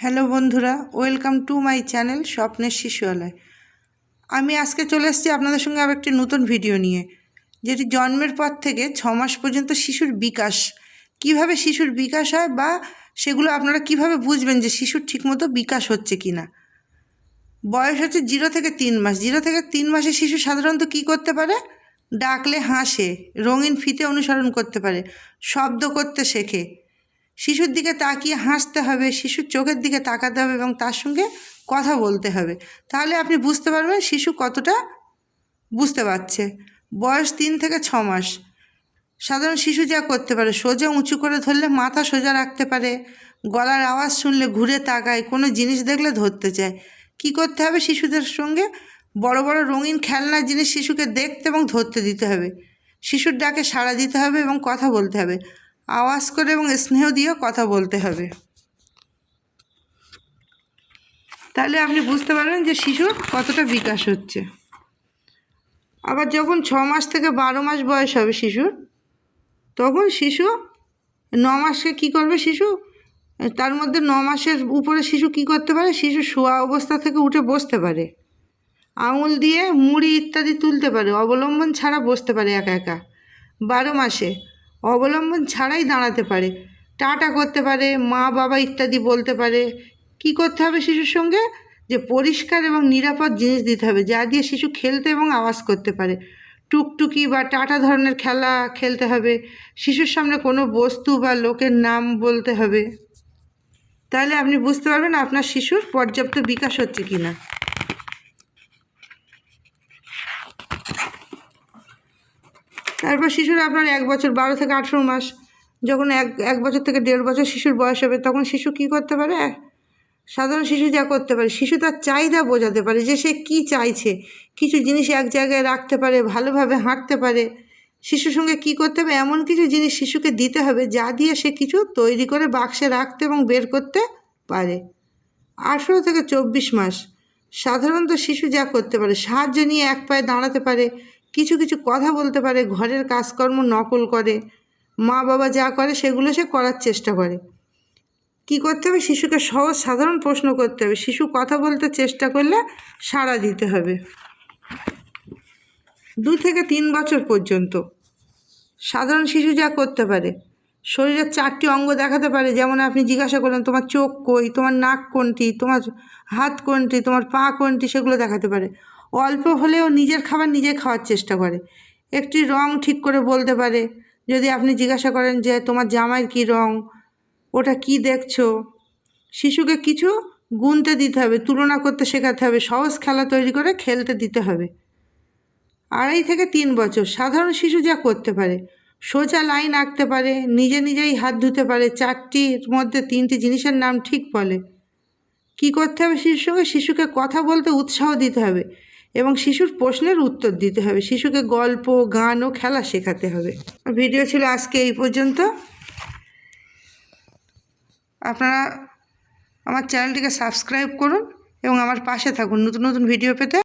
Hello বন্ধুরা, welcome to my channel স্বপ্নের শিশুয়ালয়। আমি আজকে চলে এসেছি আপনাদের সঙ্গে আবার একটি নতুন ভিডিও নিয়ে, যেটি জন্মের পর থেকে ছ মাস পর্যন্ত শিশুর বিকাশ, কীভাবে শিশুর বিকাশ হয় বা সেগুলো আপনারা কীভাবে বুঝবেন যে শিশুর ঠিকমতো বিকাশ হচ্ছে কি না বয়স হচ্ছে জিরো থেকে তিন মাস, জিরো থেকে তিন মাসে শিশু সাধারণত কী করতে পারে? ডাকলে হাসে, রঙিন ফিতে অনুসরণ করতে পারে, শব্দ করতে শেখে শিশুর দিকে তাকিয়ে হাসতে হবে, শিশুর চোখের দিকে তাকাতে হবে এবং তার সঙ্গে কথা বলতে হবে। তাহলে আপনি বুঝতে পারবেন শিশু কতটা বুঝতে পারছে। বয়স তিন থেকে ছ মাস। সাধারণ শিশু যা করতে পারে, সোজা উঁচু করে ধরলে মাথা সোজা রাখতে পারে। গলার আওয়াজ শুনলে ঘুরে তাকায়, কোনো জিনিস দেখলে ধরতে চায়। কি করতে হবে শিশুদের সঙ্গে? বড় বড় রঙিন খেলনার জিনিস শিশুকে দেখতে এবং ধরতে দিতে হবে। শিশুর ডাকে সাড়া দিতে হবে এবং কথা বলতে হবে। আওয়াজ করে এবং স্নেহ দিয়েও কথা বলতে হবে। তাহলে আপনি বুঝতে পারবেন যে শিশুর কতটা বিকাশ হচ্ছে। আবার যখন ছ মাস থেকে বারো মাস বয়স হবে শিশুর, তখন শিশু ন মাসে কী করবে শিশু? তার মধ্যে ন মাসের উপরে শিশু কি করতে পারে? শিশু শোয়া অবস্থা থেকে উঠে বসতে পারে। আঙুল দিয়ে মুড়ি ইত্যাদি তুলতে পারে। অবলম্বন ছাড়া বসতে পারে একা একা। বারো মাসে। অবলম্বন ছাড়াই দাঁড়াতে পারে। টাটা করতে পারে, মা, বাবা ইত্যাদি বলতে পারে। কি করতে হবে শিশুর সঙ্গে? যে পরিষ্কার এবং নিরাপদ জিনিস দিতে হবে, যা দিয়ে শিশু খেলতে এবং আওয়াজ করতে পারে। টুকটুকি বা টাটা ধরনের খেলা খেলতে হবে, শিশুর সামনে কোনো বস্তু বা লোকের নাম বলতে হবে। তাহলে আপনি বুঝতে পারবেন আপনার শিশুর পর্যাপ্ত বিকাশ হচ্ছে কি না তারপর শিশুর আপনার এক বছর, বারো থেকে আঠেরো মাস, যখন এক এক বছর থেকে দেড় বছর শিশুর বয়স হবে, তখন শিশু কি করতে পারে? সাধারণ শিশু যা করতে পারে, শিশু তার চাহিদা বোঝাতে পারে যে সে কী চাইছে, কিছু জিনিস এক জায়গায় রাখতে পারে, ভালোভাবে হাঁটতে পারে। শিশুর সঙ্গে কী করতে হবে? এমন কিছু জিনিস শিশুকে দিতে হবে যা দিয়ে সে কিছু তৈরি করে বাক্সে রাখতে এবং বের করতে পারে। আঠেরো থেকে চব্বিশ মাস, সাধারণত শিশু যা করতে পারে, সাহায্য নিয়ে এক পায়ে দাঁড়াতে পারে কিছু কিছু কথা বলতে পারে, ঘরের কাজকর্ম নকল করে, মা বাবা যা করে সেগুলো সে করার চেষ্টা করে। কি করতে হবে? শিশুকে সহজ সাধারণ প্রশ্ন করতে হবে। শিশু কথা বলতে চেষ্টা করলে সাড়া দিতে হবে। দু থেকে তিন বছর পর্যন্ত সাধারণ শিশু যা করতে পারে, শরীরের চারটি অঙ্গ দেখাতে পারে। যেমন আপনি জিজ্ঞাসা করলেন, তোমার চোখ কই? তোমার নাক কোনটি? তোমার হাত কোনটি? তোমার পা কোনটি? সেগুলো দেখাতে পারে। অল্প হলেও নিজের খাবার নিজে খাওয়ার চেষ্টা করে। একটি রং ঠিক করে বলতে পারে। যদি আপনি জিজ্ঞাসা করেন যে, তোমার জামাইয়ের কী রং? ওটা কি দেখছ? শিশুকে কিছু গুনতে দিতে হবে, তুলনা করতে শেখাতে হবে, সহজ খেলা তৈরি করে খেলতে দিতে হবে। আড়াই থেকে তিন বছর, সাধারণ শিশু যা করতে পারে, সোজা লাইন আঁকতে পারে, নিজে নিজেই হাত ধুতে পারে, চারটির মধ্যে তিনটি জিনিসের নাম ঠিক বলে। কি করতে হবে শিশুর সঙ্গে? শিশুকে কথা বলতে উৎসাহ দিতে হবে। এবং শিশুর প্রশ্নের উত্তর দিতে হবে। শিশুকে গল্প, গান ও খেলা শেখাতে হবে। ভিডিও ছিল আজকে এই পর্যন্ত। আপনারা আমার চ্যানেলটিকে সাবস্ক্রাইব করুন এবং আমার পাশে থাকুন নতুন নতুন ভিডিও পেতে।